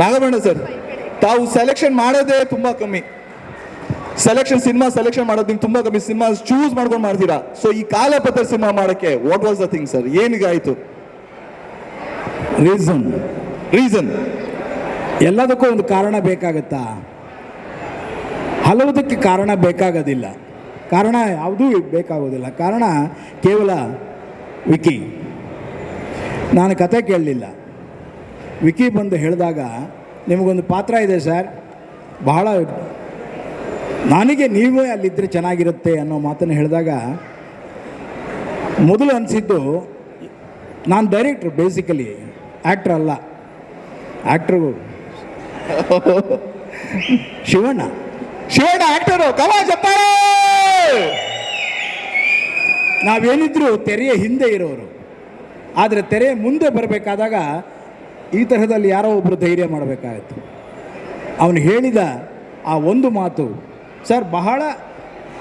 ನಾಗಬಣ್ಣ sir. ತಾವು selection ಮಾಡೋದೇ ತುಂಬಾ ಕಮ್ಮಿ. ಸೆಲೆಕ್ಷನ್ ಸಿನಿಮಾ ಸೆಲೆಕ್ಷನ್ ಮಾಡೋದು ನಿಮ್ಗೆ ತುಂಬಾ ಕಮ್ಮಿ. ಸಿನಿಮಾ ಚೂಸ್ ಮಾಡ್ಕೊಂಡು ಮಾಡ್ತೀರಾ? ಸೊ ಈ ಕಾಲಪತ್ರ ಸಿನಿಮಾ ಮಾಡೋಕ್ಕೆ what was the thing sir ಏನಿಗಾಯಿತು reason reason ಎಲ್ಲದಕ್ಕೂ ಒಂದು ಕಾರಣ ಬೇಕಾಗತ್ತಾ? ಹಲವುದಕ್ಕೆ ಕಾರಣ ಬೇಕಾಗೋದಿಲ್ಲ. ಕಾರಣ ಯಾವುದೂ ಬೇಕಾಗೋದಿಲ್ಲ. ಕಾರಣ ಕೇವಲ ವಿಕಿ ನಾನು ಕತೆ ಕೇಳಲಿಲ್ಲ. ವಿಕಿ ಬಂದು ಹೇಳಿದಾಗ ನಿಮಗೊಂದು ಪಾತ್ರ ಇದೆ ಸರ್. ಬಹಳ ನನಗೆ ನೀವೇ ಅಲ್ಲಿದ್ದರೆ ಚೆನ್ನಾಗಿರುತ್ತೆ ಅನ್ನೋ ಮಾತನ್ನು ಹೇಳಿದಾಗ ಮೊದಲು ಅನಿಸಿದ್ದು ನಾನು ಡೈರೆಕ್ಟ್ರು ಬೇಸಿಕಲಿ ಆ್ಯಕ್ಟ್ರ್ ಅಲ್ಲ. Actor Shivanna. Shivanna actor comma ಚಪ್ಪಾಳೆ ನಾವೇನಿದ್ರು ತೆರೆಯ ಹಿಂದೆ ಇರೋರು. ಆದರೆ ತೆರೆಯ ಮುಂದೆ ಬರಬೇಕಾದಾಗ ಈ ತರಹದಲ್ಲಿ ಯಾರೋ ಒಬ್ಬರು ಧೈರ್ಯ ಮಾಡಬೇಕಾಯಿತು. ಅವನು ಹೇಳಿದ ಆ ಒಂದು ಮಾತು, ಸರ್, ಬಹಳ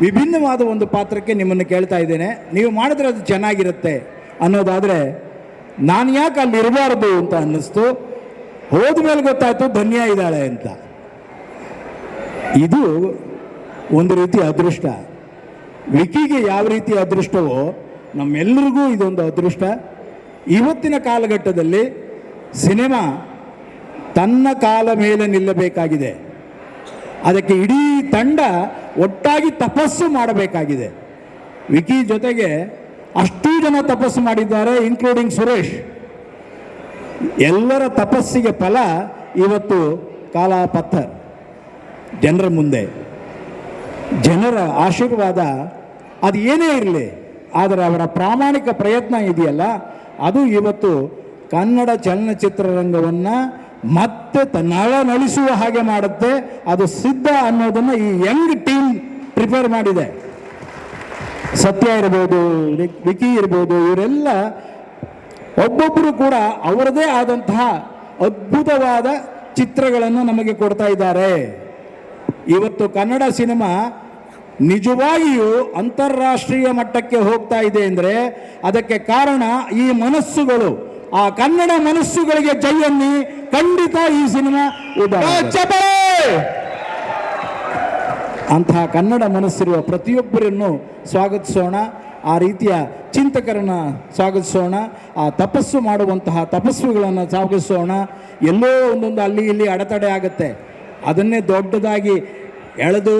ವಿಭಿನ್ನವಾದ ಒಂದು ಪಾತ್ರಕ್ಕೆ ನಿಮ್ಮನ್ನು ಕೇಳ್ತಾ ಇದ್ದೇನೆ. ನೀವು ಮಾಡಿದ್ರೆ ಅದು ಚೆನ್ನಾಗಿರುತ್ತೆ ಅನ್ನೋದಾದರೆ, ನಾನು ಯಾಕೆ ಅಲ್ಲಿ ಇರಬಾರ್ದು ಅಂತ ಅನ್ನಿಸ್ತು. ಹೋದ ಮೇಲೆ ಗೊತ್ತಾಯ್ತು ಧನ್ಯ ಇದ್ದಾಳೆ ಅಂತ. ಇದು ಒಂದು ರೀತಿ ಅದೃಷ್ಟ. ವಿಕಿಗೆ ಯಾವ ರೀತಿ ಅದೃಷ್ಟವೋ ನಮ್ಮೆಲ್ಲರಿಗೂ ಇದೊಂದು ಅದೃಷ್ಟ. ಇವತ್ತಿನ ಕಾಲಘಟ್ಟದಲ್ಲಿ ಸಿನಿಮಾ ತನ್ನ ಕಾಲ ಮೇಲೆ ನಿಲ್ಲಬೇಕಾಗಿದೆ. ಅದಕ್ಕೆ ಇಡೀ ತಂಡ ಒಟ್ಟಾಗಿ ತಪಸ್ಸು ಮಾಡಬೇಕಾಗಿದೆ. ವಿಕಿ ಜೊತೆಗೆ ಅಷ್ಟೂ ಜನ ತಪಸ್ಸು ಮಾಡಿದ್ದಾರೆ ಇನ್ಕ್ಲೂಡಿಂಗ್ ಸುರೇಶ್. ಎಲ್ಲರ ತಪಸ್ಸಿಗೆ ಫಲ ಇವತ್ತು ಕಾಲ ಜನರ ಮುಂದೆ. ಜನರ ಆಶೀರ್ವಾದ ಅದು ಏನೇ ಇರಲಿ, ಆದರೆ ಅವರ ಪ್ರಾಮಾಣಿಕ ಪ್ರಯತ್ನ ಇದೆಯಲ್ಲ, ಅದು ಇವತ್ತು ಕನ್ನಡ ಚಲನಚಿತ್ರರಂಗವನ್ನು ಮತ್ತೆ ನಳ ನಳಿಸುವ ಹಾಗೆ ಮಾಡುತ್ತೆ. ಅದು ಸಿದ್ಧ ಅನ್ನೋದನ್ನು ಈ ಯಂಗ್ ಟೀಮ್ ಪ್ರಿಪೇರ್ ಮಾಡಿದೆ. ಸತ್ಯ ಇರ್ಬೋದು ವಿಕಿ ಇರ್ಬೋದು, ಇವರೆಲ್ಲ ಒಬ್ಬೊಬ್ಬರು ಕೂಡ ಅವರದೇ ಆದಂತಹ ಅದ್ಭುತವಾದ ಚಿತ್ರಗಳನ್ನು ನಮಗೆ ಕೊಡ್ತಾ ಇದ್ದಾರೆ. ಇವತ್ತು ಕನ್ನಡ ಸಿನಿಮಾ ನಿಜವಾಗಿಯೂ ಅಂತಾರಾಷ್ಟ್ರೀಯ ಮಟ್ಟಕ್ಕೆ ಹೋಗ್ತಾ ಇದೆ ಅಂದರೆ ಅದಕ್ಕೆ ಕಾರಣ ಈ ಮನಸ್ಸುಗಳು. ಆ ಕನ್ನಡ ಮನಸ್ಸುಗಳಿಗೆ ಜೈಯನ್ನಿ ಖಂಡಿತ ಈ ಸಿನಿಮಾ ಅಂತಹ ಕನ್ನಡ ಮನಸ್ಸಿರುವ ಪ್ರತಿಯೊಬ್ಬರನ್ನು ಸ್ವಾಗತಿಸೋಣ. ಆ ರೀತಿಯ ಚಿಂತಕರನ್ನು ಸ್ವಾಗತಿಸೋಣ. ಆ ತಪಸ್ಸು ಮಾಡುವಂತಹ ತಪಸ್ಸುಗಳನ್ನು ಸ್ವಾಗತಿಸೋಣ. ಎಲ್ಲೋ ಒಂದೊಂದು ಅಲ್ಲಿ ಇಲ್ಲಿ ಅಡೆತಡೆ ಆಗುತ್ತೆ. ಅದನ್ನೇ ದೊಡ್ಡದಾಗಿ ಎಳೆದು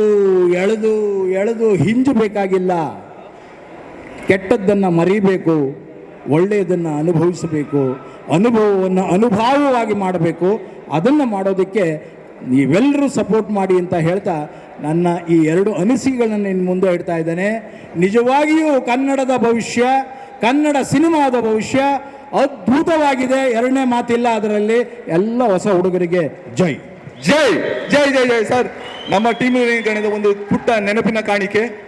ಎಳೆದು ಎಳೆದು ಹಿಂಜಬೇಕಾಗಿಲ್ಲ ಕೆಟ್ಟದ್ದನ್ನು ಮರಿಬೇಕು. ಒಳ್ಳೆಯದನ್ನು ಅನುಭವಿಸಬೇಕು, ಅನುಭವವನ್ನು ಅನುಭಾವವಾಗಿ ಮಾಡಬೇಕು. ಅದನ್ನು ಮಾಡೋದಕ್ಕೆ ನೀವೆಲ್ಲರೂ ಸಪೋರ್ಟ್ ಮಾಡಿ ಅಂತ ಹೇಳ್ತಾ ನನ್ನ ಈ ಎರಡು ಅನಿಸಿಕೆಗಳನ್ನು ಇನ್ನು ಮುಂದೆ ಇಡ್ತಾ ಇದ್ದೇನೆ. ನಿಜವಾಗಿಯೂ ಕನ್ನಡದ ಭವಿಷ್ಯ, ಕನ್ನಡ ಸಿನಿಮಾದ ಭವಿಷ್ಯ ಅದ್ಭುತವಾಗಿದೆ. ಎರಡನೇ ಮಾತಿಲ್ಲ ಅದರಲ್ಲಿ. ಎಲ್ಲ ಹೊಸ ಹುಡುಗರಿಗೆ ಜೈ. ಜೈ ಜೈ ಜೈ ಜೈ, ಸರ್. ನಮ್ಮ ಟೀಮ್ ಗಣದ ಒಂದು ಪುಟ್ಟ ನೆನಪಿನ ಕಾಣಿಕೆ.